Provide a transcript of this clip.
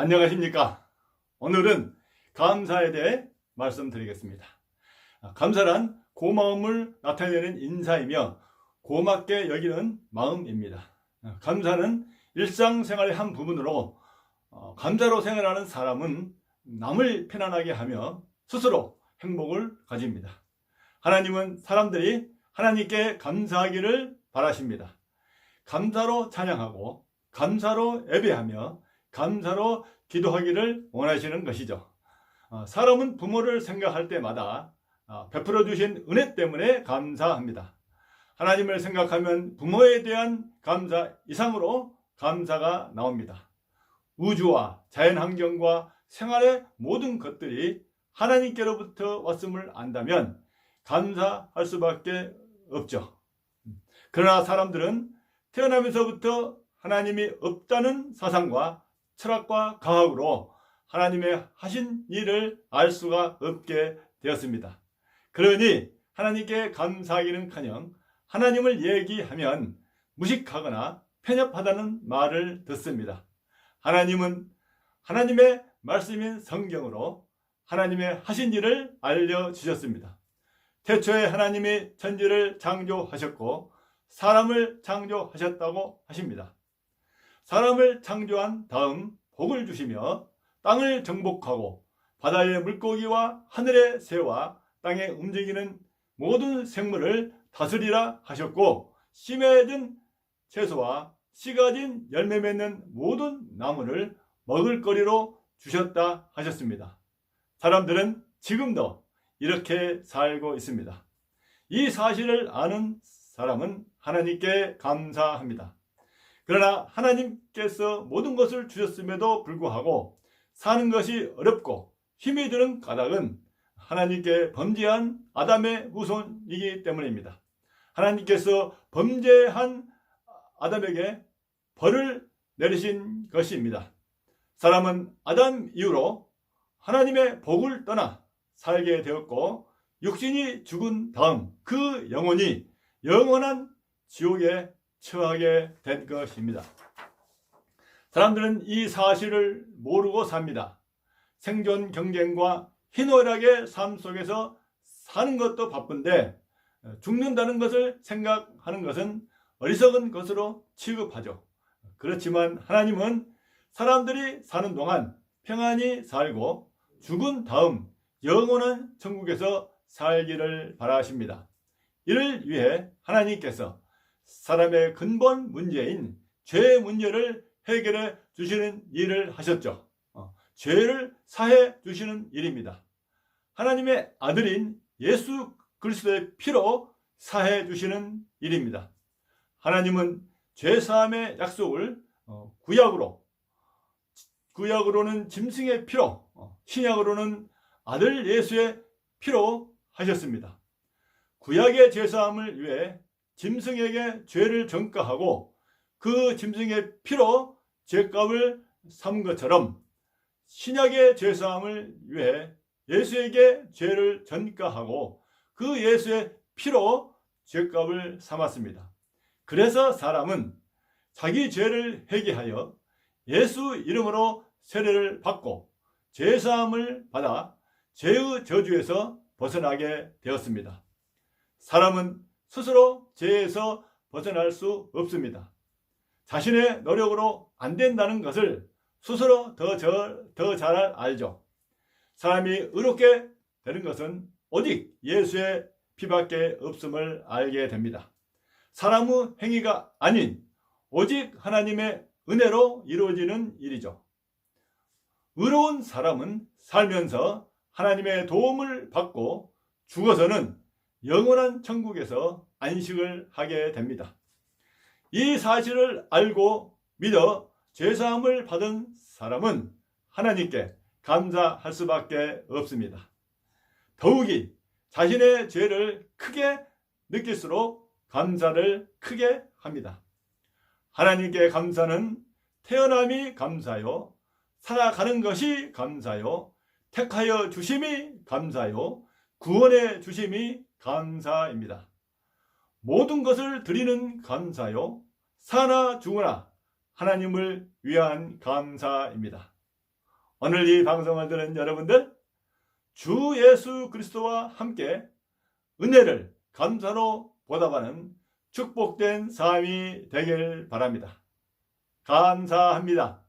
안녕하십니까? 오늘은 감사에 대해 말씀드리겠습니다. 아, 감사란 고마움을 나타내는 인사이며 고맙게 여기는 마음입니다. 아, 감사는 일상생활의 한 부분으로 어, 감사로 생활하는 사람은 남을 편안하게 하며 스스로 행복을 가집니다. 하나님은 사람들이 하나님께 감사하기를 바라십니다. 감사로 찬양하고 감사로 예배하며 감사로 기도하기를 원하시는 것이죠. 어, 사람은 부모를 생각할 때마다 어, 베풀어 주신 은혜 때문에 감사합니다. 하나님을 생각하면 부모에 대한 감사 이상으로 감사가 나옵니다. 우주와 자연 환경과 생활의 모든 것들이 하나님께로부터 왔음을 안다면 감사할 수밖에 없죠. 그러나 사람들은 태어나면서부터 하나님이 없다는 사상과 철학과 과학으로 하나님의 하신 일을 알 수가 없게 되었습니다. 그러니 하나님께 감사하기는 커녕 하나님을 얘기하면 무식하거나 편협하다는 말을 듣습니다. 하나님은 하나님의 말씀인 성경으로 하나님의 하신 일을 알려주셨습니다. 태초에 하나님이 천지를 창조하셨고 사람을 창조하셨다고 하십니다. 사람을 창조한 다음 복을 주시며 땅을 정복하고 바다의 물고기와 하늘의 새와 땅에 움직이는 모든 생물을 다스리라 하셨고 든 채소와 씨가 진 열매 맺는 모든 나무를 먹을 거리로 주셨다 하셨습니다. 사람들은 지금도 이렇게 살고 있습니다. 이 사실을 아는 사람은 하나님께 감사합니다. 그러나 하나님께서 모든 것을 주셨음에도 불구하고 사는 것이 어렵고 힘이 드는 까닭은 하나님께 범죄한 아담의 후손이기 때문입니다. 하나님께서 범죄한 아담에게 벌을 내리신 것입니다. 사람은 아담 이후로 하나님의 복을 떠나 살게 되었고 육신이 죽은 다음 그 영혼이 영원한 지옥에 처하게 된 것입니다. 사람들은 이 사실을 모르고 삽니다. 생존 경쟁과 희노애락의 삶 속에서 사는 것도 바쁜데 죽는다는 것을 생각하는 것은 어리석은 것으로 취급하죠. 그렇지만 하나님은 사람들이 사는 동안 평안히 살고 죽은 다음 영원한 천국에서 살기를 바라십니다. 이를 위해 하나님께서 사람의 근본 문제인 죄의 문제를 해결해 주시는 일을 하셨죠. 어, 죄를 사해 주시는 일입니다. 하나님의 아들인 예수 그리스도의 피로 사해 주시는 일입니다. 하나님은 죄 사함의 약속을 어, 구약으로 구약으로는 짐승의 피로 어, 신약으로는 아들 예수의 피로 하셨습니다. 구약의 제사함을 위해 짐승에게 죄를 전가하고 그 짐승의 피로 죄값을 삼은 것처럼 신약의 죄사함을 위해 예수에게 죄를 전가하고 그 예수의 피로 죄값을 삼았습니다. 그래서 사람은 자기 죄를 회개하여 예수 이름으로 세례를 받고 죄사함을 받아 죄의 저주에서 벗어나게 되었습니다. 사람은 스스로 죄에서 벗어날 수 없습니다. 자신의 노력으로 안 된다는 것을 스스로 더, 더 잘 알죠. 사람이 의롭게 되는 것은 오직 예수의 피밖에 없음을 알게 됩니다. 사람의 행위가 아닌 오직 하나님의 은혜로 이루어지는 일이죠. 의로운 사람은 살면서 하나님의 도움을 받고 죽어서는 영원한 천국에서 안식을 하게 됩니다. 이 사실을 알고 믿어 죄사함을 받은 사람은 하나님께 감사할 수밖에 없습니다. 더욱이 자신의 죄를 크게 느낄수록 감사를 크게 합니다. 하나님께 감사는 태어남이 감사요, 살아가는 것이 감사요, 택하여 주심이 감사요, 구원해 주심이 감사입니다. 모든 것을 드리는 감사요, 사나 죽으나 하나님을 위한 감사입니다. 오늘 이 방송을 들은 여러분들 주 예수 그리스도와 함께 은혜를 감사로 보답하는 축복된 삶이 되길 바랍니다. 감사합니다.